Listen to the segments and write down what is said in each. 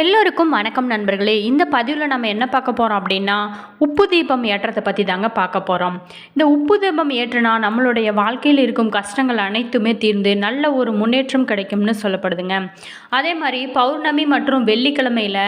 எல்லோருக்கும் வணக்கம் நண்பர்களே. இந்த பதிவில் நம்ம என்ன பார்க்க போகிறோம் அப்படின்னா உப்பு தீபம் ஏற்றத்தை பற்றி தாங்க பார்க்க போகிறோம் இந்த உப்பு தீபம் ஏற்றுனா நம்மளுடைய வாழ்க்கையில் இருக்கும் கஷ்டங்கள் அனைத்துமே தீர்ந்து நல்ல ஒரு முன்னேற்றம் கிடைக்கும்னு சொல்லப்படுதுங்க. அதே மாதிரி பௌர்ணமி மற்றும் வெள்ளிக்கிழமையில்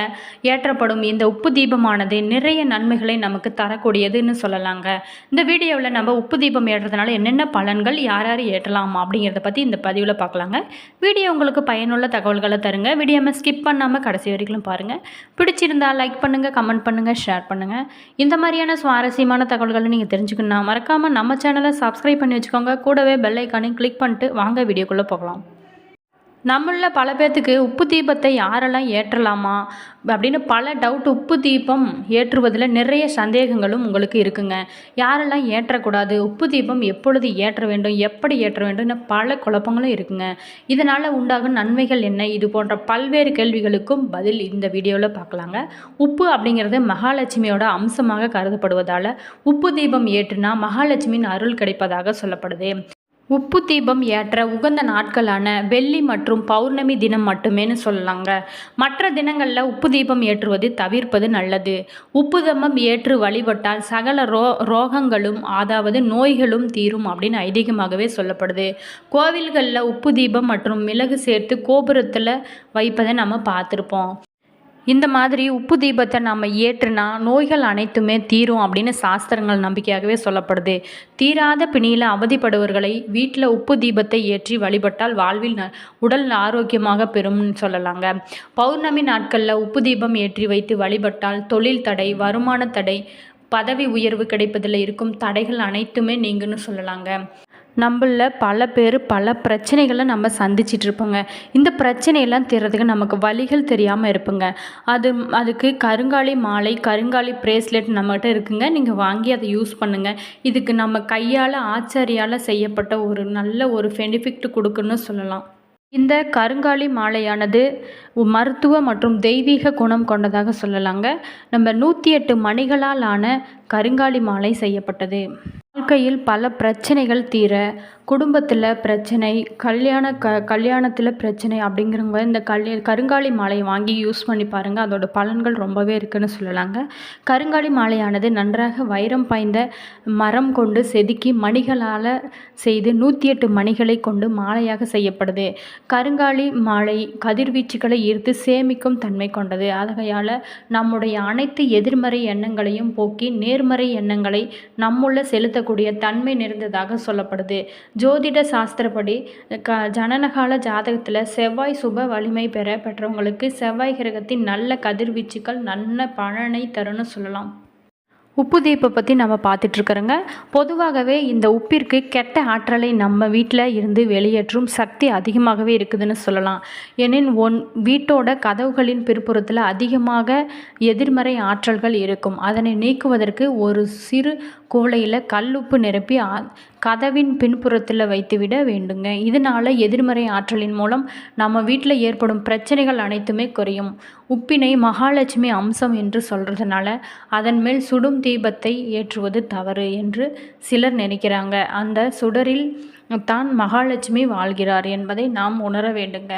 ஏற்றப்படும் இந்த உப்பு தீபமானது நிறைய நன்மைகளை நமக்கு தரக்கூடியதுன்னு சொல்லலாங்க. இந்த வீடியோவில் நம்ம உப்பு தீபம் ஏற்றதுனால என்னென்ன பலன்கள் யார் யார் ஏற்றலாம் அப்படிங்கிறத பற்றி இந்த பதிவில் பார்க்கலாங்க. வீடியோ உங்களுக்கு பயனுள்ள தகவல்களை தருங்க. வீடியோவை ஸ்கிப் பண்ணாமல் கடைசி வரைக்கும் பாருங்கள் பிடிச்சிருந்தா லைக் பண்ணுங்கள் கமெண்ட் பண்ணுங்கள் ஷேர் பண்ணுங்கள் இந்த மாதிரியான சுவாரஸ்யமான தகவல்களை நீங்கள் தெரிஞ்சுக்கணும்னா மறக்காமல் நம்ம சேனலை சப்ஸ்கிரைப் பண்ணி வச்சுக்கோங்க. கூடவே பெல் ஐக்கானையும் கிளிக் பண்ணிட்டு வாங்க வீடியோக்குள்ளே போகலாம். நம்மள பல பேர்த்துக்கு உப்பு தீபத்தை யாரெல்லாம் ஏற்றலாமா அப்படின்னு பல டவுட் உப்பு தீபம் ஏற்றுவதில் நிறைய சந்தேகங்களும் உங்களுக்கு இருக்குங்க. யாரெல்லாம் ஏற்றக்கூடாது உப்பு தீபம் எப்பொழுது ஏற்ற வேண்டும் எப்படி ஏற்ற வேண்டும்னு பல குழப்பங்களும் இருக்குங்க. இதனால் உண்டாகும் நன்மைகள் என்ன? இது போன்ற பல்வேறு கேள்விகளுக்கும் பதில் இந்த வீடியோவில் பார்க்கலாங்க. உப்பு அப்படிங்கிறது மகாலட்சுமியோட அம்சமாக கருதப்படுவதால் உப்பு தீபம் ஏற்றுனா மகாலட்சுமியின் அருள் கிடைப்பதாக சொல்லப்படுது. உப்பு தீபம் ஏற்ற உகந்த நாட்களான வெள்ளி மற்றும் பௌர்ணமி தினம் மட்டுமேனு சொல்லலாங்க. மற்ற தினங்களில் உப்பு தீபம் ஏற்றுவது தவிர்ப்பது நல்லது. உப்பு தீபம் ஏற்று வழிபட்டால் சகல ரோ ரோகங்களும் அதாவது நோய்களும் தீரும் அப்படின்னு ஐதீகமாகவே சொல்லப்படுது. கோவில்களில் உப்பு தீபம் மற்றும் மிளகு சேர்த்து கோபுரத்தில் வைப்பதை நம்ம பார்த்துருப்போம். இந்த மாதிரி உப்பு தீபத்தை நம்ம ஏற்றுனா நோய்கள் அனைத்துமே தீரும் அப்படின்னு சாஸ்திரங்கள் நம்பிக்கையாகவே சொல்லப்படுது. தீராத பிணியில் அவதிப்படுவர்களை வீட்டில் உப்பு தீபத்தை ஏற்றி வழிபட்டால் வாழ்வில் ந உடல் ஆரோக்கியமாக பெறும்னு சொல்லலாங்க. பௌர்ணமி நாட்களில் உப்பு தீபம் ஏற்றி வைத்து வழிபட்டால் தொழில் தடை வருமான தடை பதவி உயர்வு கிடைப்பதில் இருக்கும் தடைகள் அனைத்துமே நீங்குன்னு சொல்லலாங்க. நம்மள பல பேர் பல பிரச்சனைகளை நம்ம சந்திச்சிட்டு இருப்போங்க இந்த பிரச்சனையெல்லாம் தீர்றதுக்கு நமக்கு வழிகள் தெரியாமல் இருப்போங்க. அது அதுக்கு கருங்காலி மாலை கருங்காலி பிரேஸ்லெட் நம்மகிட்ட இருக்குங்க. நீங்கள் வாங்கி அதை யூஸ் பண்ணுங்கள் இதுக்கு நம்ம கையால் ஆச்சாரியால் செய்யப்பட்ட ஒரு நல்ல ஒரு பெனிஃபிட் கொடுக்குன்னு சொல்லலாம். இந்த கருங்காலி மாலையானது மருத்துவ மற்றும் தெய்வீக குணம் கொண்டதாக சொல்லலாங்க. நம்ம நூற்றி எட்டு மணிகளால் ஆன கருங்காலி மாலை செய்யப்பட்டது. வாழ்க்கையில் பல பிரச்சனைகள் தீர குடும்பத்தில் பிரச்சனை கல்யாண க கல்யாணத்தில் பிரச்சனை அப்படிங்கிறவங்க இந்த கல்ய கருங்காலி மாலையை வாங்கி யூஸ் பண்ணி பாருங்கள் அதோட பலன்கள் ரொம்பவே இருக்குன்னு சொல்லலாங்க. கருங்காலி மாலையானது நன்றாக வைரம் பாய்ந்த மரம் கொண்டு செதுக்கி மணிகளால் செய்து நூற்றி எட்டு மணிகளை கொண்டு மாலையாக செய்யப்படுது. கருங்காலி மாலை கதிர்வீச்சுகளை ஈர்த்து சேமிக்கும் தன்மை கொண்டது. ஆகையால் நம்முடைய அனைத்து எதிர்மறை எண்ணங்களையும் போக்கி நேர்மறை எண்ணங்களை நம்முள்ள செலுத்தக்கூடிய தன்மை நிறைந்ததாக சொல்லப்படுது. ஜோதிட சாஸ்திரப்படி க ஜனனகால ஜாதகத்தில் செவ்வாய் சுப வலிமை பெற பெற்றவங்களுக்கு செவ்வாய் கிரகத்தின் நல்ல கதிர்வீச்சுக்கள் நல்ல பலனை தரும்னு சொல்லலாம். உப்பு தீப்பை பற்றி நம்ம பார்த்துட்ருக்குறோங்க பொதுவாகவே இந்த உப்பிற்கு கெட்ட ஆற்றலை நம்ம வீட்டில் இருந்து வெளியேற்றும் சக்தி அதிகமாகவே இருக்குதுன்னு சொல்லலாம். எனின் ஒன் வீட்டோட கதவுகளின் பிற்புறத்தில் அதிகமாக எதிர்மறை ஆற்றல்கள் இருக்கும். அதனை நீக்குவதற்கு ஒரு சிறு குவளையில் கல்லுப்பு நிரப்பி கதவின் பின்புறத்தில் வைத்துவிட வேண்டுங்க. இதனால் எதிர்மறை ஆற்றலின் மூலம் நம்ம வீட்டில் ஏற்படும் பிரச்சனைகள் அனைத்துமே குறையும். உப்பினை மகாலட்சுமி அம்சம் என்று சொல்கிறதுனால அதன் மேல் சுடும் தீபத்தை ஏற்றுவது தவறு என்று சிலர் நினைக்கிறாங்க. அந்த சுடரில் தான் மகாலட்சுமி வாழ்கிறார் என்பதை நாம் உணர வேண்டுங்க.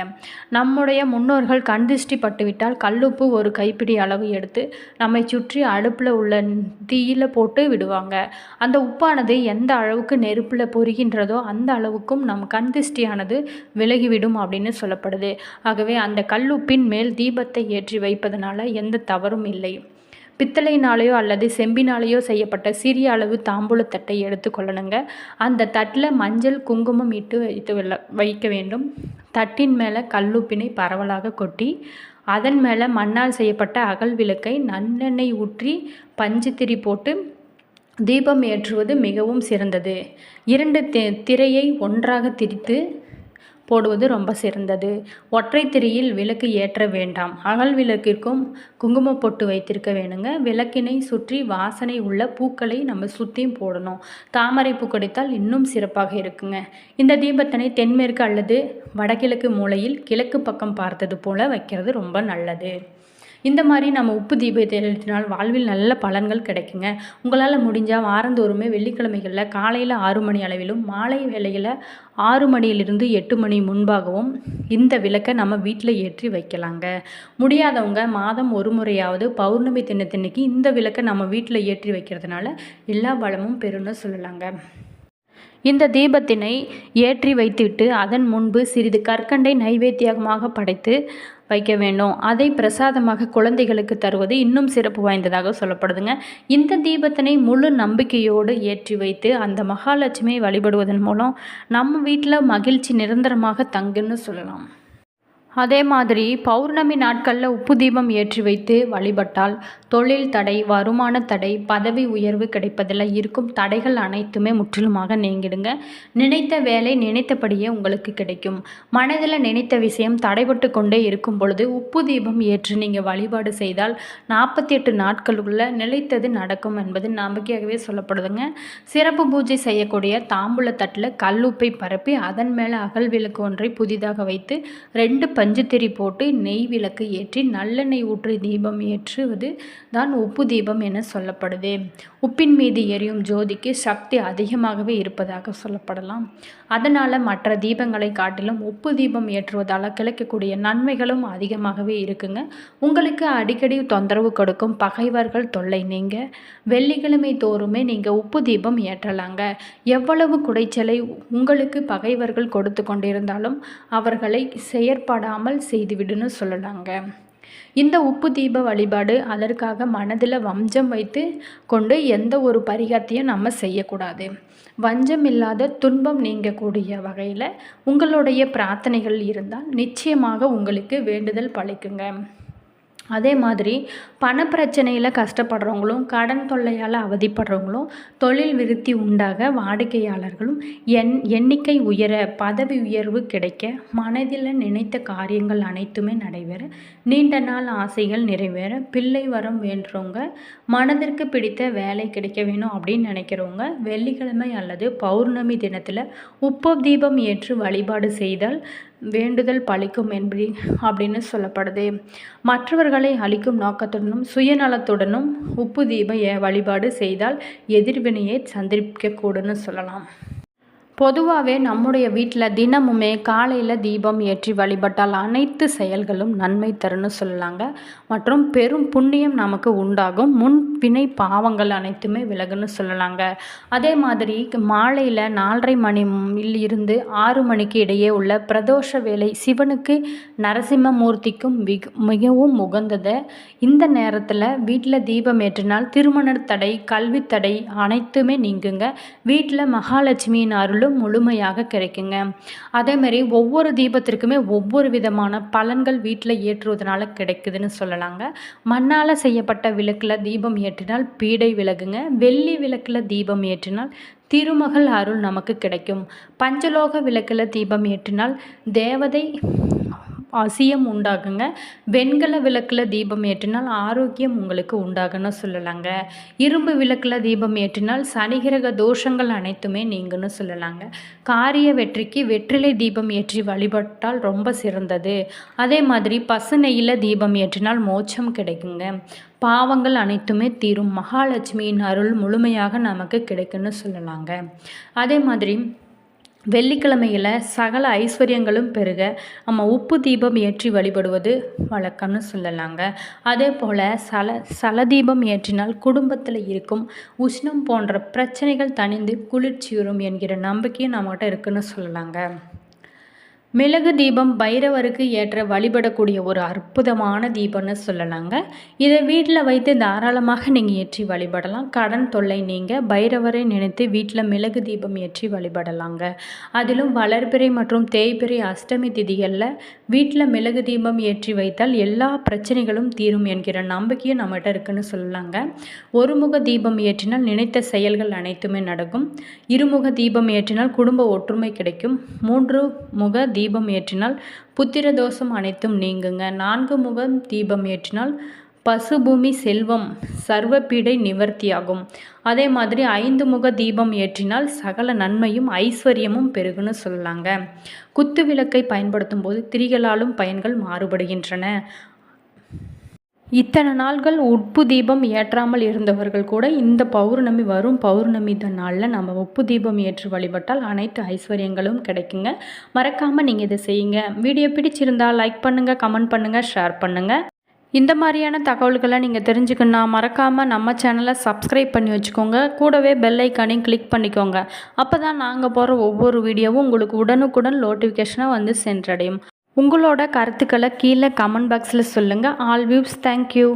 நம்முடைய முன்னோர்கள் கண்திஷ்டி பட்டுவிட்டால் கல்லுப்பு ஒரு கைப்பிடி அளவு எடுத்து நம்மை சுற்றி அடுப்பில் உள்ள தீயில் போட்டு விடுவாங்க. அந்த உப்பானது எந்த அளவுக்கு நெருப்பில் பொரிகின்றதோ அந்த அளவுக்கும் நம் கண்திஷ்டியானது விலகிவிடும் அப்படின்னு சொல்லப்படுது. ஆகவே அந்த கல்லுப்பின் மேல் தீபத்தை ஏற்றி வைப்பதனால எந்த தவறும் இல்லை. பித்தளையினாலேயோ அல்லது செம்பினாலேயோ செய்யப்பட்ட சிறிய அளவு தாம்பூலத்தட்டை எடுத்துக்கொள்ளணுங்க அந்த தட்டில் மஞ்சள் குங்குமம் இட்டு வைத்து வைக்க வேண்டும். தட்டின் மேலே கல்லுப்பினை பரவலாக கொட்டி அதன் மேலே மண்ணால் செய்யப்பட்ட அகல் விளக்கை நல்லெண்ணெய் ஊற்றி பஞ்சுத்திரி போட்டு தீபம் ஏற்றுவது மிகவும் சிறந்தது. இரண்டு திரையை ஒன்றாக திரித்து போடுவது ரொம்ப சிறந்தது. ஒற்றை திரியில் விளக்கு ஏற்ற வேண்டாம். அகல் விளக்கிற்கும் குங்கும பொட்டு வைத்திருக்க வேணுங்க. விளக்கினை சுற்றி வாசனை உள்ள பூக்களை நம்ம சுற்றியும் போடணும். தாமரை பூ கிடைத்தால் இன்னும் சிறப்பாக இருக்குங்க. இந்த தீபத்தினை தென்மேற்கு அல்லது வடகிழக்கு மூலையில் கிழக்கு பக்கம் பார்த்தது போல் வைக்கிறது ரொம்ப நல்லது. இந்த மாதிரி நம்ம உப்பு தீபத்தை எழுத்தினால் வாழ்வில் நல்ல பலன்கள் கிடைக்குங்க. உங்களால் முடிஞ்சால் வாரந்தோறுமே வெள்ளிக்கிழமைகளில் காலையில் ஆறு மணி அளவிலும் மாலை வேளையில் ஆறு மணியிலிருந்து எட்டு மணி முன்பாகவும் இந்த விளக்கை நம்ம வீட்டில் ஏற்றி வைக்கலாங்க. முடியாதவங்க மாதம் ஒரு முறையாவது பௌர்ணமி தினத்தன்னைக்கு இந்த விளக்கை நம்ம வீட்டில் ஏற்றி வைக்கிறதுனால எல்லா பலமும் பெறும்னு சொல்லலாங்க. இந்த தீபத்தினை ஏற்றி வைத்துவிட்டு அதன் முன்பு சிறிது கற்கண்டை நைவேத்தியமாக படைத்து வைக்க வேண்டும். அதை பிரசாதமாக குழந்தைகளுக்கு தருவது இன்னும் சிறப்பு வாய்ந்ததாக சொல்லப்படுதுங்க. இந்த தீபத்தினை முழு நம்பிக்கையோடு ஏற்றி வைத்து அந்த மகாலட்சுமியை வழிபடுவதன் மூலம் நம்ம வீட்டில் மகிழ்ச்சி நிரந்தரமாக தங்குன்னு சொல்லலாம். அதே மாதிரி பௌர்ணமி நாட்களில் உப்பு தீபம் ஏற்றி வைத்து வழிபட்டால் தொழில் தடை வருமான தடை பதவி உயர்வு கிடைப்பதில் இருக்கும் தடைகள் அனைத்துமே முற்றிலுமாக நீங்கிடுங்க. நினைத்த வேலை நினைத்தபடியே உங்களுக்கு கிடைக்கும். மனதில் நினைத்த விஷயம் தடைபட்டு கொண்டே இருக்கும் பொழுது உப்பு தீபம் ஏற்று நீங்கள் வழிபாடு செய்தால் நாற்பத்தி எட்டு நாட்களுக்குள்ள நிலைத்தது நடக்கும் என்பது நம்பிக்கையாகவே சொல்லப்படுதுங்க. சிறப்பு பூஜை செய்யக்கூடிய தாம்பூல தட்டில் கல்லுப்பை பரப்பி அதன் மேலே அகல் விளக்கு ஒன்றை புதிதாக வைத்து ரெண்டு பஞ்சுத்திரி போட்டு நெய் விளக்கு ஏற்றி நல்லெண்ணெய் ஊற்றி தீபம் ஏற்றுவது தான் உப்பு தீபம் என சொல்லப்படுது. உப்பின் மீது எரியும் ஜோதிக்கு சக்தி அதிகமாகவே இருப்பதாக சொல்லப்படலாம். அதனால் மற்ற தீபங்களை காட்டிலும் உப்பு தீபம் ஏற்றுவதால் கிடைக்கக்கூடிய நன்மைகளும் அதிகமாகவே இருக்குங்க. உங்களுக்கு அடிக்கடி தொந்தரவு கொடுக்கும் பகைவர்கள் தொல்லை நீங்கள் வெள்ளிக்கிழமை தோறுமே நீங்கள் உப்பு தீபம் ஏற்றலாங்க. எவ்வளவு குடைச்சலை உங்களுக்கு பகைவர்கள் கொடுத்து கொண்டிருந்தாலும் அவர்களை செயற்படாமல் செய்துவிடுன்னு சொல்லலாங்க. இந்த உப்பு தீப வழிபாடு அதற்காக மனதில் வஞ்சம் வைத்து கொண்டு எந்த ஒரு பரிகாரத்தையும் நம்ம செய்யக்கூடாது. வஞ்சம் இல்லாத துன்பம் நீங்கக்கூடிய வகையில் உங்களுடைய பிரார்த்தனைகள் இருந்தால் நிச்சயமாக உங்களுக்கு வேண்டுதல் பழிக்குங்க. அதே மாதிரி பணப்பிரச்சனையில் கஷ்டப்படுறவங்களும் கடன் தொல்லையால் அவதிப்படுறவங்களும் தொழில் விருத்தி உண்டாக வாடிக்கையாளர்களும் எண் எண்ணிக்கை உயர பதவி உயர்வு கிடைக்க மனதில் நினைத்த காரியங்கள் அனைத்துமே நடைபெற நீண்ட நாள் ஆசைகள் நிறைவேற பிள்ளை வரம் வேண்டுறவங்க மனதிற்கு பிடித்த வேலை கிடைக்க வேணும் அப்படின்னு நினைக்கிறவங்க வெள்ளிக்கிழமை அல்லது பௌர்ணமி தினத்தில் உப்பு தீபம் ஏற்று வழிபாடு செய்தால் வேண்டுதல் பழிக்கும் என்பது அப்படின்னு சொல்லப்படுது. மற்றவர்களை அழிக்கும் நோக்கத்துடனும் சுயநலத்துடனும் உப்பு தீப வழிபாடு செய்தால் எதிர்வினையை சந்திக்கக்கூடும்னு சொல்லலாம். பொதுவாகவே நம்முடைய வீட்டில் தினமுமே காலையில் தீபம் ஏற்றி வழிபட்டால் அனைத்து செயல்களும் நன்மை தருன்னு சொல்லலாங்க. மற்றும் பெரும் புண்ணியம் நமக்கு உண்டாகும். முன் வினை பாவங்கள் அனைத்துமே விலகுன்னு சொல்லலாங்க. அதே மாதிரி மாலையில் நாலரை மணி இருந்து ஆறு மணிக்கு இடையே உள்ள பிரதோஷ வேலை சிவனுக்கு நரசிம்மமூர்த்திக்கும் மிக மிகவும் உகந்தது. இந்த நேரத்தில் வீட்டில் தீபம் ஏற்றினால் திருமண தடை கல்வி தடை அனைத்துமே நீங்குங்க. வீட்டில் மகாலட்சுமியின் அருள் பலன்களும் முழுமையாக கிடைக்குங்க. அதேமாரி ஒவ்வொரு தீபத்திற்குமே ஒவ்வொரு விதமான பலன்கள் வீட்டில் ஏற்றுவதனால கிடைக்குதுன்னு சொல்லலாங்க. மண்ணால் செய்யப்பட்ட விளக்கில் தீபம் ஏற்றினால் பீடை விலகுங்க. வெள்ளி விளக்கில் தீபம் ஏற்றினால் திருமகள் அருள் நமக்கு கிடைக்கும். பஞ்சலோக விளக்கில் தீபம் ஏற்றினால் தேவதை அசியம் உண்டாகுங்க. வெண்கல விளக்கில் தீபம் ஏற்றினால் ஆரோக்கியம் உங்களுக்கு உண்டாகுன்னு சொல்லலாங்க. இரும்பு விளக்கில் தீபம் ஏற்றினால் சனிகிரக தோஷங்கள் அனைத்துமே நீங்குன்னு சொல்லலாங்க. காரிய வெற்றிக்கு வெற்றிலை தீபம் ஏற்றி வழிபட்டால் ரொம்ப சிறந்தது. அதே மாதிரி பசு நெய்யில் தீபம் ஏற்றினால் மோட்சம் கிடைக்குங்க. பாவங்கள் அனைத்துமே தீரும். மகாலட்சுமியின் அருள் முழுமையாக நமக்கு கிடைக்குன்னு சொல்லலாங்க. அதே மாதிரி வெள்ளிக்கிழமையில் சகல ஐஸ்வர்யங்களும் பெருக நம்ம உப்பு தீபம் ஏற்றி வழிபடுவது வழக்கம்னு சொல்லலாங்க. அதே போல் சல சல தீபம் ஏற்றினால் குடும்பத்தில் இருக்கும் உஷ்ணம் போன்ற பிரச்சனைகள் தணிந்து குளிர்ச்சியுறும் என்கிற நம்பிக்கையும் நம்மகிட்ட இருக்குன்னு சொல்லலாங்க. மிளகு தீபம் பைரவருக்கு ஏற்ற வழிபடக்கூடிய ஒரு அற்புதமான தீபம்னு சொல்லலாங்க. இதை வீட்டில் வைத்து தாராளமாக நீங்கள் ஏற்றி வழிபடலாம். கடன் தொல்லை நீங்கள் பைரவரை நினைத்து வீட்டில் மிளகு தீபம் ஏற்றி வழிபடலாங்க. அதிலும் வளர்பிறை மற்றும் தேய்பிறை அஷ்டமி திதிகளில் வீட்டில் மிளகு தீபம் ஏற்றி வைத்தால் எல்லா பிரச்சனைகளும் தீரும் என்கிற நம்பிக்கையும் நம்மகிட்ட இருக்குன்னு சொல்லலாங்க. ஒருமுக தீபம் ஏற்றினால் நினைத்த செயல்கள் அனைத்துமே நடக்கும். இருமுக தீபம் ஏற்றினால் குடும்ப ஒற்றுமை கிடைக்கும். மூன்று முக தீபம் தீபம் ஏற்றினால் புத்திர தோஷம் அனைத்தும் நீங்குங்க. நான்கு முகம் தீபம் ஏற்றினால் பசுபூமி செல்வம் சர்வப்பீடை நிவர்த்தியாகும். அதே மாதிரி ஐந்து முக தீபம் ஏற்றினால் சகல நன்மையும் ஐஸ்வர்யமும் பெருகுன்னு சொல்லலாங்க. குத்து விளக்கை பயன்படுத்தும் போது திரிகளாலும் பயன்கள் மாறுபடுகின்றன. இத்தனை நாள்கள் உப்பு தீபம் ஏற்றாமல் இருந்தவர்கள் கூட இந்த பௌர்ணமி வரும் பௌர்ணமி நாளில் நம்ம உப்பு தீபம் ஏற்றி வழிபட்டால் அனைத்து ஐஸ்வர்யங்களும் கிடைக்குங்க. மறக்காமல் நீங்கள் இதை செய்யுங்க. வீடியோ பிடிச்சிருந்தால் லைக் பண்ணுங்கள் கமெண்ட் பண்ணுங்கள் ஷேர் பண்ணுங்கள் இந்த மாதிரியான தகவல்களை நீங்கள் தெரிஞ்சுக்கணுன்னா மறக்காமல் நம்ம சேனலை சப்ஸ்கிரைப் பண்ணி வச்சுக்கோங்க. கூடவே பெல் ஐக்கானையும் கிளிக் பண்ணிக்கோங்க. அப்போ தான் நாங்கள் போகிற ஒவ்வொரு வீடியோவும் உங்களுக்கு உடனுக்குடன் நோட்டிஃபிகேஷனாக வந்து சென்றடையும். உங்களோட கருத்துக்களை கீழே கமெண்ட் பாக்ஸில் சொல்லுங்கள் ஆல் வியூஸ் தேங்க்யூ